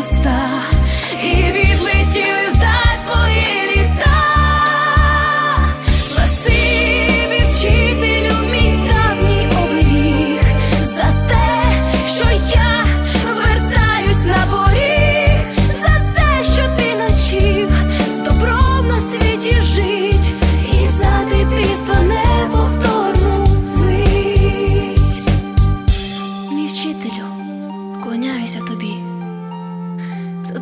пуста.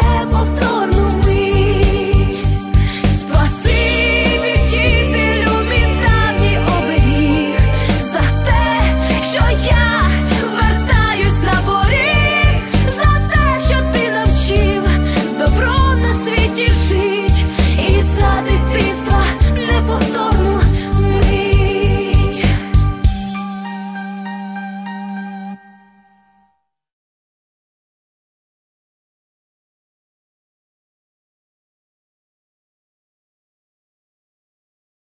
Demostró